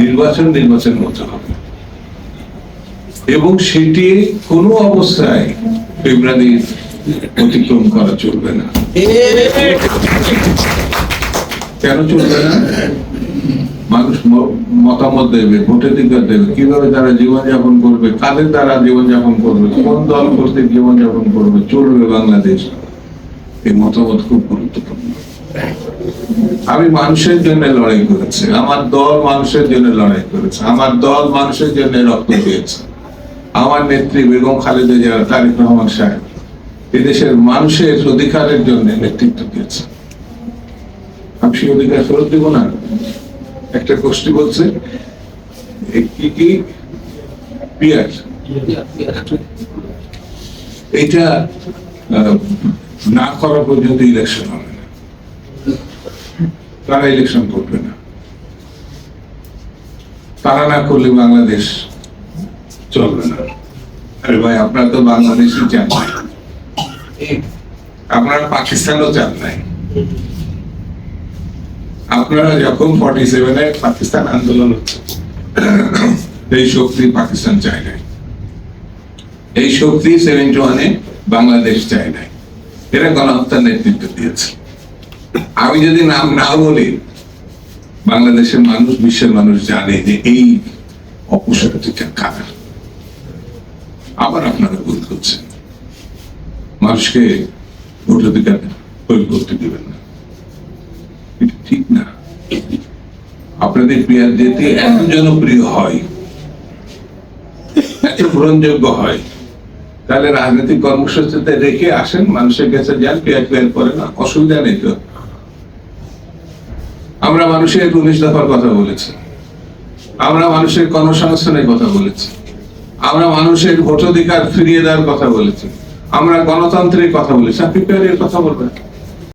নির্বাচন নির্বাচন মতো হবে। এবং সেটি কোনো অবস্থায় ফেব্রুয়ারি অতিক্রম করা চলবে না। কেন চলবে না? মানুষ মতামত দেবে ভোটাধিকার দেবে, কীভাবে তারা জীবনযাপন করবে, কাদের দ্বারা জীবনযাপন করবে, কোন দল কর্তৃক জীবনযাপন করবে, চলবে বাংলাদেশ? এই মতামত খুব গুরুত্বপূর্ণ। আমি মানুষের জন্য লড়াই করেছি। আমার দল মানুষের জন্য লড়াই করেছে। আমার দল মানুষের জন্য রক্ত দিয়েছে। আমার নেত্রী বেগম খালেদা জিয়া তারেক রহমান সাহেব এদেশের মানুষের অধিকারের জন্য নেতৃত্ব দিয়েছে। আমি সেই অধিকার ফেরত দিব না। একটা গোষ্ঠী বলছে কি কি? পিয়ার। এটা না করা পর্যন্ত ইলেকশন হবে। তারা ইলেকশন করবে না। তারা না করলে বাংলাদেশ চলবে না। আরে ভাই, আপনারা তো বাংলাদেশই চান আপনারা পাকিস্তানও চান নাই। আপনারা যখন ফর্টি সেভেনে পাকিস্তান আন্দোলন হচ্ছে, এই শক্তি পাকিস্তান চায় নাই। এই শক্তি সেভেন্টি ওয়ানে বাংলাদেশ চায় নাই। এরা গণহত্যার নেতৃত্ব দিয়েছে। আমি যদি নাম না বলি, বাংলাদেশের মানুষ, বিশ্বের মানুষ জানে যে এই অপশক্তিটা কারা। আবার আপনারা ভুল করছেন। মানুষকে ভোটাধিকার প্রয়োগ করতে দিবেন না। ঠিক না। আপনাদের প্রিয়ার যেতে এত জনপ্রিয় হয়, এত গ্রহণযোগ্য হয়, তাহলে রাজনৈতিক কর্মসূচিতে রেখে আসেন, মানুষের কাছে যান পেয়ার পেয়ার করে না, অসুবিধা নেই তো। আমরা মানুষের উনিশ দফার কথা বলেছি। আমরা মানুষের কর্মসংস্থানের কথা বলেছি। আমরা মানুষের ভোটাধিকার ফিরিয়ে দেওয়ার কথা বলেছি। আমরা গণতন্ত্রের কথা বলেছি। আপনি কথা বলবেন।